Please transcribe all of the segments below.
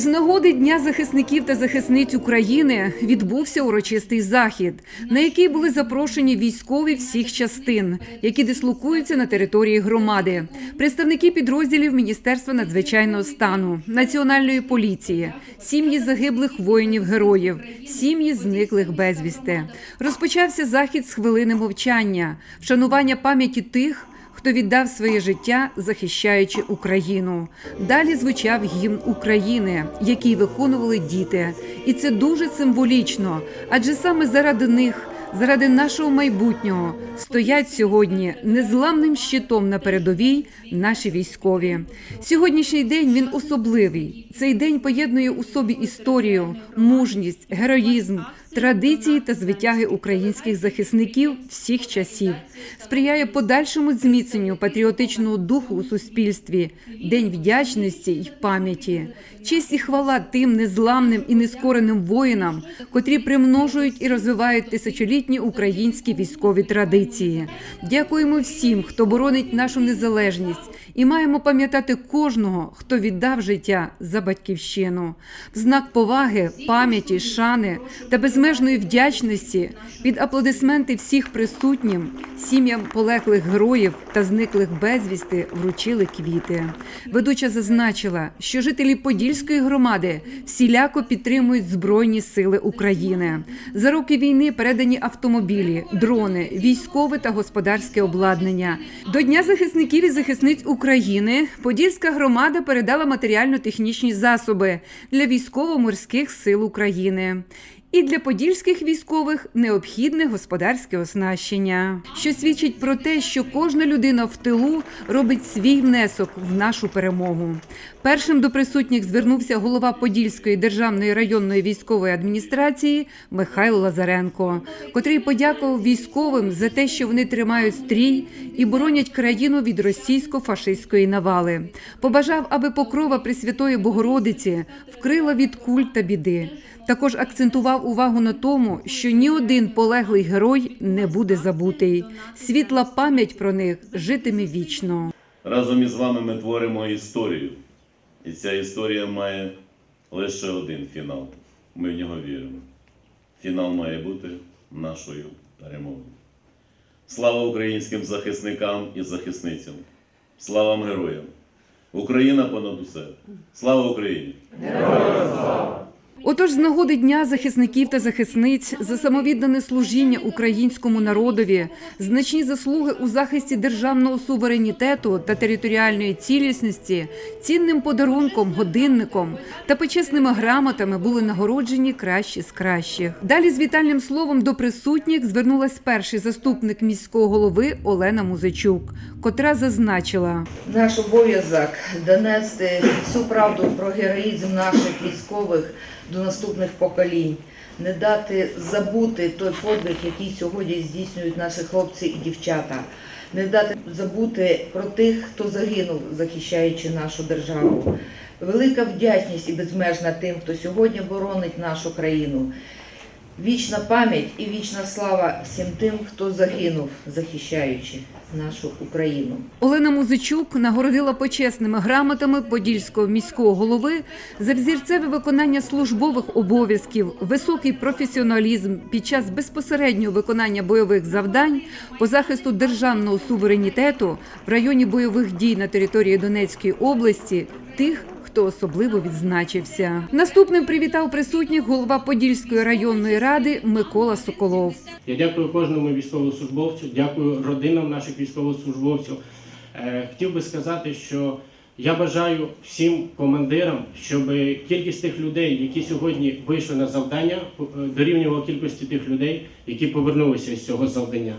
З нагоди Дня захисників та захисниць України відбувся урочистий захід, на який були запрошені військові всіх частин, які дислокуються на території громади, представники підрозділів Міністерства надзвичайного стану, національної поліції, сім'ї загиблих воїнів-героїв, сім'ї зниклих безвісти. Розпочався захід з хвилини мовчання, вшанування пам'яті тих. Хто віддав своє життя, захищаючи Україну? Далі звучав гімн України, який виконували діти, і це дуже символічно, адже саме заради них, заради нашого майбутнього, стоять сьогодні незламним щитом на передовій наші військові. Сьогоднішній день він особливий. Цей день поєднує у собі історію, мужність, героїзм, традиції та звитяги українських захисників всіх часів, сприяє подальшому зміцненню патріотичного духу у суспільстві, день вдячності й пам'яті, честь і хвала тим незламним і нескореним воїнам, котрі примножують і розвивають тисячолітні українські військові традиції. Дякуємо всім, хто боронить нашу незалежність, і маємо пам'ятати кожного, хто віддав життя за батьківщину. В знак поваги, пам'яті, шани та безмежної вдячності під аплодисменти всіх присутнім, сім'ям полеглих героїв та зниклих безвісти вручили квіти. Ведуча зазначила, що жителі Подільської громади всіляко підтримують Збройні сили України. За роки війни передані автомобілі, дрони, військове та господарське обладнання. До Дня захисників і захисниць України Подільська громада передала матеріально-технічні засоби для військово-морських сил України. І для подільських військових необхідне господарське оснащення, що свідчить про те, що кожна людина в тилу робить свій внесок в нашу перемогу. Першим до присутніх звернувся голова Подільської державної районної військової адміністрації Михайло Лазаренко, котрий подякував військовим за те, що вони тримають стрій і боронять країну від російсько-фашистської навали. Побажав, аби покрова Пресвятої Богородиці вкрила від куль та біди. Також акцентував увагу на тому, що ні один полеглий герой не буде забутий. Світла пам'ять про них житиме вічно. Разом із вами ми творимо історію. І ця історія має лише один фінал. Ми в нього віримо. Фінал має бути нашою перемогою. Слава українським захисникам і захисницям! Слава героям! Україна понад усе! Слава Україні! Отож, з нагоди Дня захисників та захисниць за самовіддане служіння українському народові, значні заслуги у захисті державного суверенітету та територіальної цілісності, цінним подарунком, годинником та почесними грамотами були нагороджені кращі з кращих. Далі з вітальним словом до присутніх звернулась перший заступник міського голови Олена Музичук, котра зазначила. Наш обов'язок донести всю правду про героїзм наших військових до наступних поколінь, не дати забути той подвиг, який сьогодні здійснюють наші хлопці і дівчата, не дати забути про тих, хто загинув, захищаючи нашу державу. Велика вдячність і безмежна тим, хто сьогодні боронить нашу країну. Вічна пам'ять і вічна слава всім тим, хто загинув, захищаючи нашу Україну. Олена Музичук нагородила почесними грамотами подільського міського голови за взірцеве виконання службових обов'язків, високий професіоналізм під час безпосереднього виконання бойових завдань по захисту державного суверенітету в районі бойових дій на території Донецької області тих. Хто особливо відзначився, наступним привітав присутніх голова Подільської районної ради Микола Соколов. Я дякую кожному військовослужбовцю, дякую родинам наших військовослужбовців. Е, Хотів би сказати, що я бажаю всім командирам, щоб кількість тих людей, які сьогодні вийшли на завдання, е, дорівнювала кількості тих людей, які повернулися з цього завдання.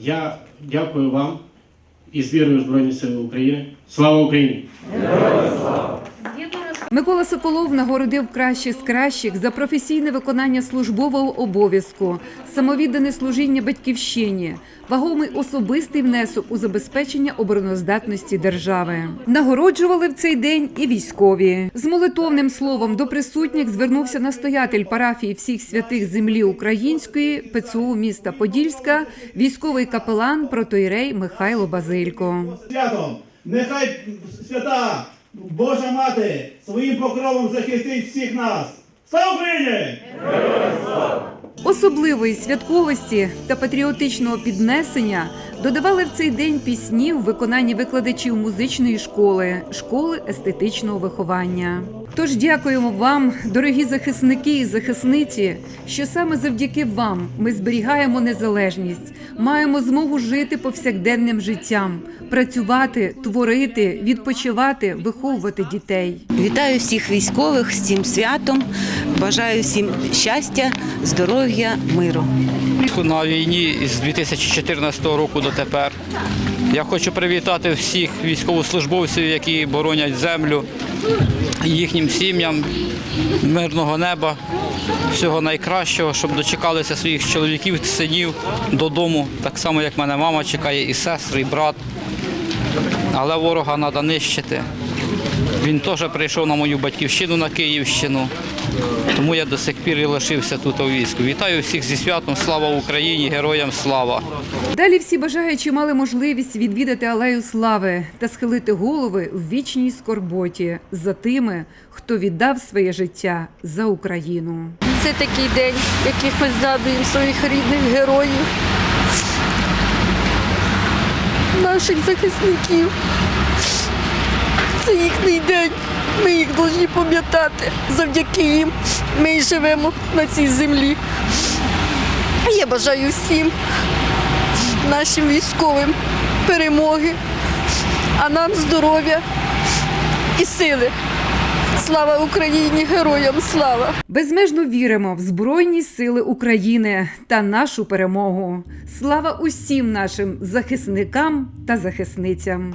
Я дякую вам і з вірою в Збройні Сили України. Слава Україні! Микола Соколов нагородив кращих з кращих за професійне виконання службового обов'язку, самовіддане служіння батьківщині, вагомий особистий внесок у забезпечення обороноздатності держави. Нагороджували в цей день і військові. З молитовним словом до присутніх звернувся настоятель парафії всіх святих землі української ПЦУ міста Подільська, військовий капелан протоїрей Михайло Базилько. святом. Нехай свята Божа мати своїм покровом захистить всіх нас. Слава Україні! Особливої святковості та патріотичного піднесення додавали в цей день пісні в виконанні викладачів музичної школи, школи естетичного виховання. Тож дякуємо вам, дорогі захисники і захисниці, що саме завдяки вам ми зберігаємо незалежність, маємо змогу жити повсякденним життям, працювати, творити, відпочивати, виховувати дітей. Вітаю всіх військових з цим святом. Бажаю всім щастя, здоров'я, миру. На війні з 2014 року до тепер. Я хочу привітати всіх військовослужбовців, які боронять землю, їхнім сім'ям, мирного неба, всього найкращого, щоб дочекалися своїх чоловіків, синів додому, так само, як мене мама чекає, і сестри, і брат. Але ворога треба нищити. Він теж прийшов на мою батьківщину на Київщину. Тому я до сих пір і лишився тут у війську. Вітаю всіх зі святом. Слава Україні! Героям слава! Далі всі бажаючі мали можливість відвідати алею слави та схилити голови в вічній скорботі за тими, хто віддав своє життя за Україну. Це такий день, який ми згадуємо своїх рідних героїв, наших захисників. Це їхній день. Ми їх повинні пам'ятати. Завдяки їм ми і живемо на цій землі. Я бажаю всім нашим військовим перемоги, а нам здоров'я і сили. Слава Україні! Героям слава! Безмежно віримо в Збройні Сили України та нашу перемогу. Слава усім нашим захисникам та захисницям.